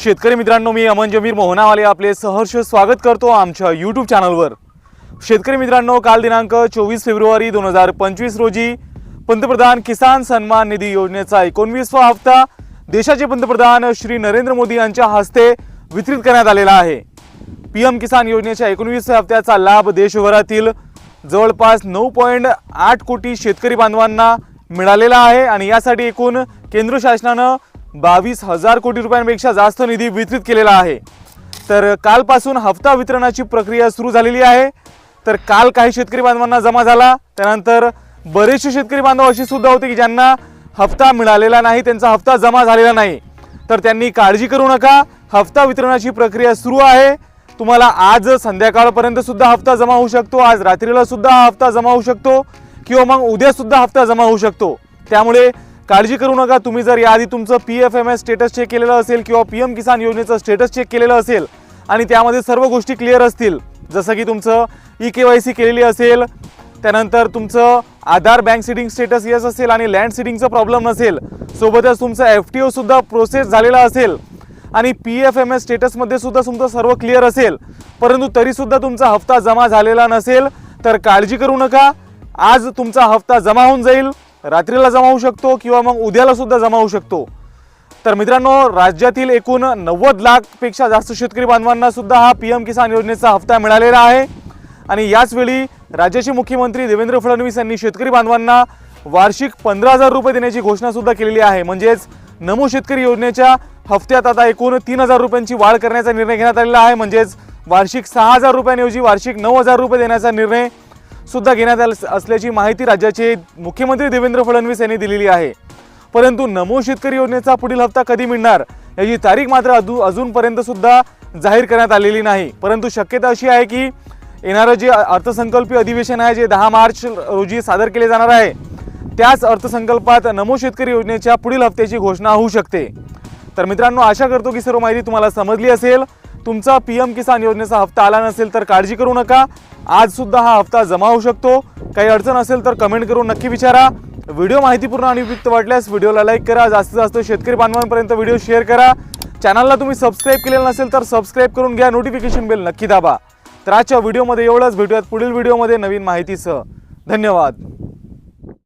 शेतकरी मित्रांनो मी अमन जमीर मोहनावाले आपले सहर्ष स्वागत करतो आमच्या यूट्यूब चॅनलवर शेतकरी मित्रांनो काल दिनांक चोवीस फेब्रुवारी दोन हजार पंचवीस रोजी पंतप्रधान किसान सन्मान निधी योजनेचा एकोणवीसवा हप्ता देशाचे पंतप्रधान श्री नरेंद्र मोदी यांच्या हस्ते वितरित करण्यात आलेला आहे. पी एम किसान योजनेच्या एकोणवीसव्या हप्त्याचा लाभ देशभरातील जवळपास नऊ पॉईंट आठ कोटी शेतकरी बांधवांना मिळालेला आहे आणि यासाठी एकूण केंद्र शासनानं बावीस हजार कोटी रुपयांपेक्षा जास्त निधी वितरित केलेला आहे. तर कालपासून हप्ता वितरणाची प्रक्रिया सुरू झालेली आहे. तर काल काही शेतकरी बांधवांना जमा झाला. त्यानंतर बरेचसे शेतकरी बांधव असे सुद्धा होते की ज्यांना हप्ता मिळालेला नाही त्यांचा हप्ता जमा झालेला नाही. तर त्यांनी काळजी करू नका. हप्ता वितरणाची प्रक्रिया सुरू आहे. तुम्हाला आज संध्याकाळपर्यंत सुद्धा हप्ता जमा होऊ शकतो. आज रात्रीला सुद्धा हा हप्ता जमा होऊ शकतो. किंवा मग उद्या सुद्धा हप्ता जमा होऊ शकतो. त्यामुळे काळजी करू नका. तुम्ही जर याआधी तुमचं P F M S status check केलेलं असेल किंवा पी एम किसान योजनेचं स्टेटस चेक केलेलं असेल आणि त्यामध्ये सर्व गोष्टी क्लिअर असतील जसं की तुमचं ई के वाय सी केलेली असेल त्यानंतर तुमचं Aadhaar bank seeding status yes असेल आणि लँड सिटिंगचा प्रॉब्लेम नसेल सोबतच तुमचं एफ टी ओसुद्धा प्रोसेस झालेला असेल आणि पी एफ एम एस स्टेटसमध्ये सुद्धा तुमचं सर्व क्लिअर असेल परंतु तरीसुद्धा तुमचा हप्ता जमा झालेला नसेल तर काळजी करू नका. आज तुमचा हप्ता जमा होऊन जाईल. रात्रीला जमा होऊ शकतो किंवा मग उद्याला सुद्धा जमा होऊ शकतो. तर मित्रांनो राज्यातील एकूण नव्वद लाखपेक्षा जास्त शेतकरी बांधवांना सुद्धा हा पी एम किसान योजनेचा हप्ता मिळालेला आहे. आणि याचवेळी राज्याचे मुख्यमंत्री देवेंद्र फडणवीस यांनी शेतकरी बांधवांना वार्षिक पंधरा हजार रुपये देण्याची घोषणा सुद्धा केलेली आहे. म्हणजेच नमो शेतकरी योजनेच्या हप्त्यात आता एकूण तीन हजार रुपयांची वाढ करण्याचा निर्णय घेण्यात आलेला आहे. म्हणजेच वार्षिक सहा हजार रुपयांऐवजी वार्षिक नऊ हजार रुपये देण्याचा निर्णय सुद्धा घेण्यात आला असल्याची माहिती राज्याचे मुख्यमंत्री देवेंद्र फडणवीस यांनी दिलेली आहे. परंतु नमो शेतकरी योजनेचा पुढील हप्ता कधी मिळणार याची तारीख मात्र अजू अजूनपर्यंत सुद्धा जाहीर करण्यात आलेली नाही. परंतु शक्यता अशी आहे की येणारं जे अर्थसंकल्पीय अधिवेशन आहे जे दहा मार्च रोजी सादर केले जाणार आहे त्याच अर्थसंकल्पात नमो शेतकरी योजनेच्या पुढील हप्त्याची घोषणा होऊ शकते. तर मित्रांनो आशा करतो की सर्व माहिती तुम्हाला समजली असेल. तुमचा पी एम किसान योजनेचा हप्ता आला नसेल तर काळजी करू नका. आज सुद्धा हा हप्ता जमा होऊ शकतो. काही अडचण असेल तर कमेंट करून नक्की विचारा. व्हिडिओ माहितीपूर्ण आणि उपयुक्त वाटल्यास व्हिडिओला लाईक करा. जास्तीत जास्त शेतकरी बांधवांपर्यंत व्हिडिओ शेअर करा. चॅनलला तुम्ही सबस्क्राईब केलेलं नसेल तर सबस्क्राईब करून घ्या. नोटिफिकेशन बेल नक्की दाबा. तर आजच्या व्हिडिओमध्ये एवढंच. भेटूयात पुढील व्हिडिओमध्ये नवीन माहितीसह. धन्यवाद.